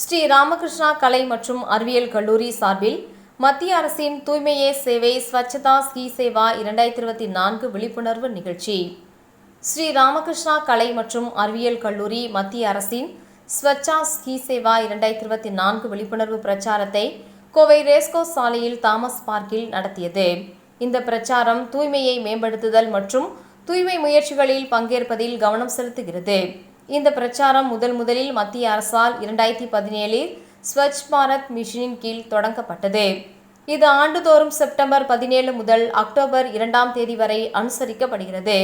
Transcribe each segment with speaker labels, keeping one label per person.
Speaker 1: ஸ்ரீ ராமகிருஷ்ணா கலை மற்றும் அறிவியல் கல்லூரி சார்பில் மத்திய அரசின் தூய்மையே சேவை ஸ்வச்சதா ஸ்கீ சேவா இரண்டாயிரத்தி இருபத்தி நான்கு விழிப்புணர்வு நிகழ்ச்சி. ஸ்ரீ ராமகிருஷ்ணா கலை மற்றும் அறிவியல் கல்லூரி மத்திய அரசின் ஸ்வச்சா ஸ்கீ சேவா இரண்டாயிரத்தி இருபத்தி நான்கு விழிப்புணர்வு பிரச்சாரத்தை கோவை ரேஸ்கோ சாலையில் தாமஸ் பார்க்கில் நடத்தியது. இந்த பிரச்சாரம் தூய்மையை மேம்படுத்துதல் மற்றும் தூய்மை முயற்சிகளில் பங்கேற்பதில் கவனம் செலுத்துகிறது. இந்த பிரச்சாரம் முதல் முதலில் மத்திய அரசால் இரண்டாயிரத்தி பதினேழில் ஸ்வச் பாரத் மிஷனின் கீழ் தொடங்கப்பட்டது. இது ஆண்டுதோறும் செப்டம்பர் பதினேழு முதல் அக்டோபர் இரண்டாம் தேதி வரை அனுசரிக்கப்படுகிறது.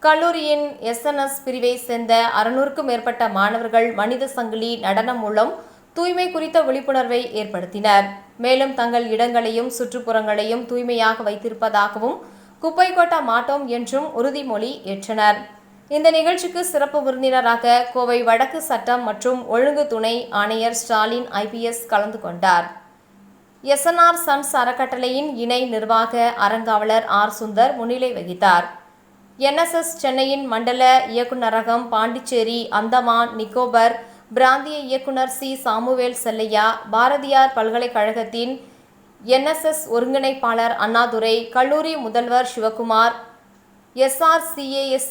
Speaker 1: கல்லூரியின் எஸ்என்எஸ் பிரிவை சேர்ந்த அறுநூறுக்கும் மேற்பட்ட மாணவர்கள் மனித சங்கிலி நடனம் மூலம் தூய்மை குறித்த விழிப்புணர்வை ஏற்படுத்தினர். மேலும் தங்கள் இடங்களையும் சுற்றுப்புறங்களையும் தூய்மையாக வைத்திருப்பதாகவும் குப்பை கொட்ட மாட்டோம் என்றும் உறுதிமொழி ஏற்றனர். இந்த நிகழ்ச்சிக்கு சிறப்பு விருந்தினராக கோவை வடக்கு சட்டம் மற்றும் ஒழுங்கு துணை ஆணையர் ஸ்டாலின் ஐபிஎஸ் கலந்து கொண்டார். எஸ்என்ஆர் சன்ஸ் அறக்கட்டளையின் இணை நிர்வாக அறங்காவலர் ஆர் சுந்தர் முன்னிலை வகித்தார். என்எஸ்எஸ் சென்னையின் மண்டல இயக்குநரகம் பாண்டிச்சேரி அந்தமான் நிக்கோபர் பிராந்திய இயக்குனர் சி. சாமுவேல் செல்லையா பாரதியார் பல்கலைக்கழகத்தின் என்எஸ்எஸ் ஒருங்கிணைப்பாளர் அண்ணாதுரை கல்லூரி முதல்வர் சிவகுமார் எஸ்ஆர்சிஏஎஸ்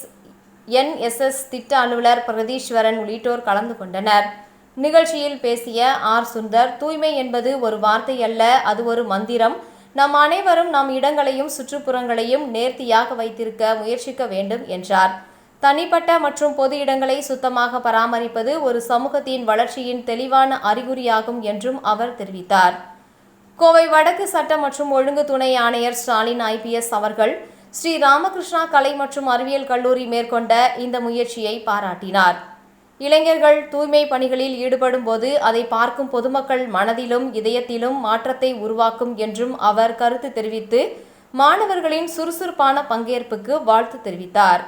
Speaker 1: என்எஸ்எஸ் திட்ட அலுவலர் பிரதீஸ்வரன் உள்ளிட்டோர் கலந்து கொண்டனர். நிகழ்ச்சியில் பேசிய ஆர். சுந்தர் தூய்மை என்பது ஒரு வார்த்தை அல்ல அது ஒரு மந்திரம். நம் அனைவரும் நம் இடங்களையும் சுற்றுப்புறங்களையும் நேர்த்தியாக வைத்திருக்க முயற்சிக்க வேண்டும் என்றார். தனிப்பட்ட மற்றும் பொது இடங்களை சுத்தமாக பராமரிப்பது ஒரு சமூகத்தின் வளர்ச்சியின் தெளிவான அறிகுறியாகும் என்றும் அவர் தெரிவித்தார். கோவை வடக்கு சட்ட மற்றும் ஒழுங்கு துணை ஆணையர் ஸ்டாலின் ஐபிஎஸ் அவர்கள் ஸ்ரீ ராமகிருஷ்ணா கலை மற்றும் அறிவியல் கல்லூரி மேற்கொண்ட இந்த முயற்சியை பாராட்டினார். இளைஞர்கள் தூய்மை பணிகளில் ஈடுபடும் போது அதை பார்க்கும் பொதுமக்கள் மனதிலும் இதயத்திலும் மாற்றத்தை உருவாக்கும் என்றும் அவர் கருத்து தெரிவித்து மாணவர்களின் சுறுசுறுப்பான பங்கேற்புக்கு வாழ்த்து தெரிவித்தார்.